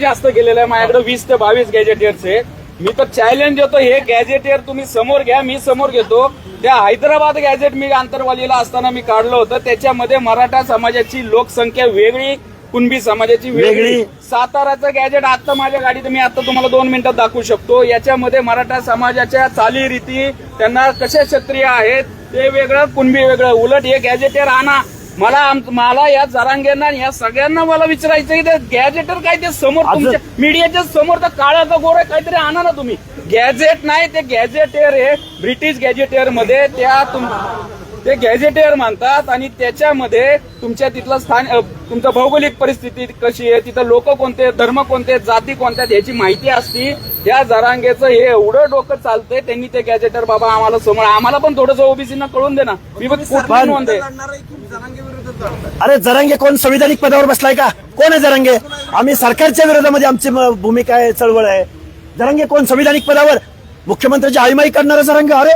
जास्त गेलेलं आहे. माझ्याकडे वीस ते बावीस गॅजेटियरचे मी तर चॅलेंज देतो हे गॅजेटियर तुम्ही समोर घ्या मी समोर घेतो. त्या हैदराबाद गॅजेट मी आंतरवालीला असताना मी काढलं होतं. त्याच्यामध्ये मराठा समाजाची लोकसंख्या वेगळी कुणबी समाजाची वेगळी. साताराचं गॅजेट आता माझ्या गाडीत मी आता तुम्हाला दोन मिनिटात दाखवू शकतो. याच्यामध्ये मराठा समाजाच्या चालीरीती त्यांना कसे क्षत्रिय आहेत ते वेगळं कुणबी वेगळं. उलट हे गॅजेटियर आणा. मला आम- मला या जरांगेंना आणि या सगळ्यांना मला विचारायचं की ते गॅजेटर काय ते समोर आज- तुमच्या मीडियाच्या समोर तर काळा का गोरा काहीतरी आणा ना तुम्ही. गॅजेट नाही ते गॅजेटेअर हे ब्रिटिश गॅजेटेअरमध्ये त्या तुम ते गॅजेटेअर मानतात आणि त्याच्यामध्ये तुमच्या तिथलं स्थान अ, तुमचं भौगोलिक परिस्थिती कशी आहे तिथं लोक कोणते धर्म कोणते जाती कोणत्या आहेत याची माहिती असती. त्या जरांगेचं हे एवढं डोकं चालतंय त्यांनी ते गॅजेटर बाबा आम्हाला समोर आम्हाला पण थोडंसं ओबीसीना कळून दे ना. मी पण कुठली नोंद आहे अरे जरांगे कोण संविधानिक पदावर बसलाय का? कोण आहे जरांगे? आम्ही सरकारच्या विरोधामध्ये आमची म- भूमिका आहे चळवळ आहे. जरांगे कोण संविधानिक पदावर? मुख्यमंत्र्याची आईमाई करणारा जरांगे अरे?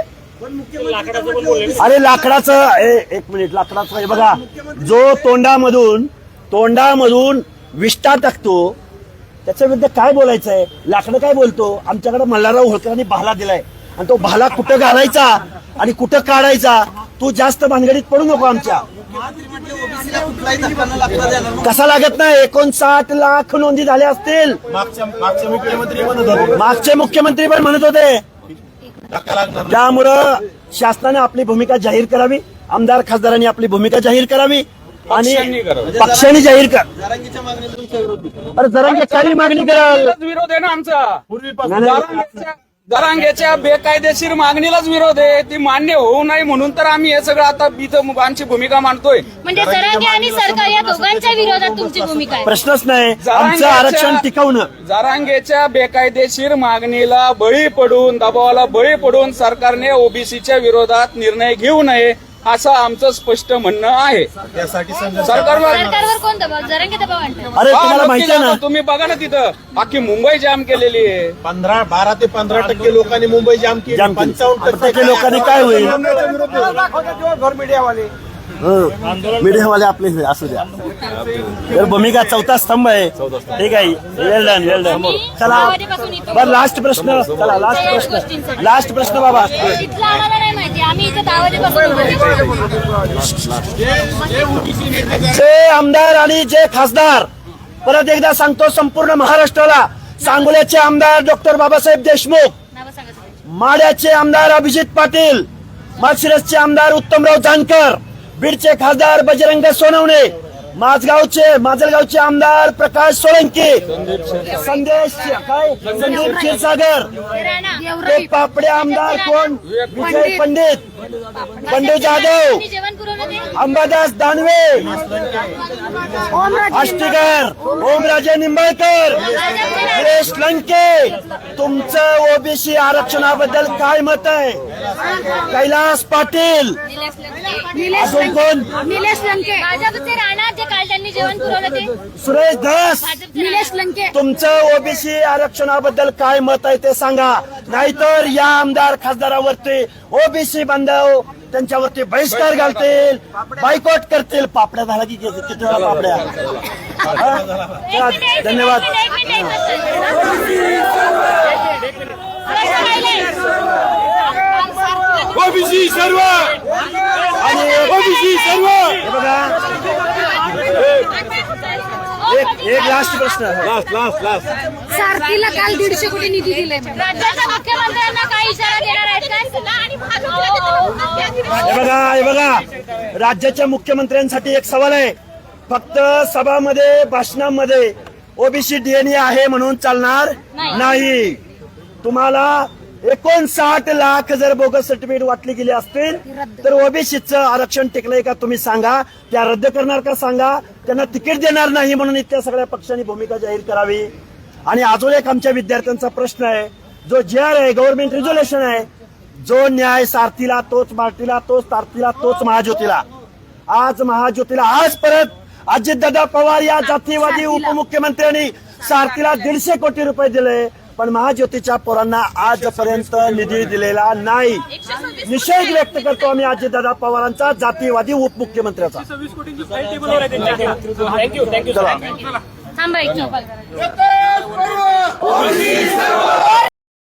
अरे लाकडाचं ए, एक मिनिट लाकडाचं हे बघा जो तोंडामधून तोंडामधून विष्ठा टाकतो त्याच्या विरुद्ध काय बोलायचं आहे लाकडं काय बोलतो? आमच्याकडे मल्हारराव होळकरांनी भाला दिलाय. आणि तो भाला कुठं घालायचा? आणि कुठं काढायचा? तू जास्त भानगडीत पडू नको आमच्या. कसा लागत नाही? एकोणसाठ लाख नोंदी झाल्या असतील. मागचे मुख्यमंत्री पण म्हणत होते. त्यामुळं शासनाने आपली भूमिका जाहीर करावी. आमदार खासदारांनी आपली भूमिका जाहीर करावी. आणि पक्षांनी. पक्षांनी जाहीर कर. अरे जरा काही मागणी कराल. विरोध आहे ना आमचा. जरांगेच्या- जरांगेच्या बेकायदेशीर मागणीलाच विरोध आहे. ती मान्य होऊ नये म्हणून तर आम्ही हे सगळं आता इथं आमची भूमिका मांडतोय. म्हणजे जरांगे आणि सरकार या दोघांच्या विरोधात तुमची भूमिका आहे. प्रश्नच नाही. आमचं आरक्षण टिकवणं. जरांगेच्या बेकायदेशीर मागणीला बळी पडून दबावाला बळी पडून सरकारने ओबीसीच्या विरोधात निर्णय घेऊ नये. असं आमचं स्पष्ट म्हणणं आहे. सरकारवर कोण दबाव? जरांगे दबाव आणतात. अरे तुम्हाला माहिती आहे ना. तुम्ही बघा ना तिथं. अख्खी मुंबई जाम केलेली आहे. पंधरा बारा ते पंधरा टक्के लोकांनी मुंबई जाम केली. जाम केली. पंचावन्न टक्के लोकांनी काय होईल? मीडियावाले आपले हे असू द्या. तर भूमिका चौथा स्तंभ आहे. ठीक आहे. वेल डन वेल डन चला. बर लास्ट प्रश्न. चला लास्ट प्रश्न. लास्ट प्रश्न बाबा. आम्हाला आम्ही इथं दावाजेपासून जे आमदार आणि जे खासदार परत एकदा सांगतो संपूर्ण महाराष्ट्राला सांगोल्याचे आमदार डॉक्टर बाबासाहेब देशमुख. माड्याचे आमदार अभिजित पाटील माळशिरसचे आमदार उत्तमराव जानकर बीडचे खासदार बजरंग सोनवणे माझगावचे माजलगावचे आमदार प्रकाश सोळंके. संदेश काय संदीप क्षीरसागर. ते पापडे आमदार कोण? विजय पंडित. पंडित. जाधव. अंबादास दानवे. आष्टीकर. ओमराजे निंबाळकर. सुरेश लंके. तुमचं ओबीसी आरक्षणाबद्दल काय मत आहे? कैलास पाटील. निलेश लंके. अजून कोण? निलेश लंके. काल त्यांनी जेवण पुरवलं ते? सुरेश भाजपचे निलेश लंके. तुमचं ओबीसी आरक्षणाबद्दल काय मत आहे ते सांगा. नाहीतर या आमदार खासदारावरती ओबीसी बांधव त्यांच्यावरती बहिष्कार घालतील बायकॉट करतील. पापड्या झाला की किती वेळा पापड्या? हा? धन्यवाद एक मिनिट, एक मिनिट. प्रश्न राहिले. ओबीसी सर्व आणि ओबीसी सर्व हे बघा एक लास्ट प्रश्न लास्ट लास्ट लास्ट सारथीला काल दीडशे कोटी निधी दिलाय राज्याच्या मुख्यमंत्र्यांना काय इशारा देणार आहेत का? हे बघा हे बघा. राज्याच्या मुख्यमंत्र्यांसाठी एक सवाल आहे. फक्त सभामध्ये भाषणामध्ये ओबीसी डीएनए आहे म्हणून चालणार नाही. नाही. तुम्हाला एकोणसाठ लाख जर बोगस सर्टिफिकेट वाटली गेली असतील तर ओबीसीचं आरक्षण टिकलंय का तुम्ही सांगा. त्या रद्द करणार का सांगा. त्यांना तिकीट देणार नाही म्हणून इथल्या सगळ्या पक्षांनी भूमिका जाहीर करावी. आणि अजून एक आमच्या विद्यार्थ्यांचा प्रश्न आहे. जो जे आर आहे गव्हर्नमेंट रिझोल्युशन आहे जो न्याय सारथीला तोच मारतीला तोच तारतीला तोच महाज्योतीला. आज महाज्योतीला आज परत अजितदादा पवार या जातीवादी उपमुख्यमंत्र्यांनी सारथीला. दीडशे कोटी रुपये दिले. पण महाज्योतीच्या पोरांना आजपर्यंत निधी दिलेला नाही. निषेध व्यक्त करतो आम्ही अजितदादा पवारांचा जातीवादी उपमुख्यमंत्र्याचा.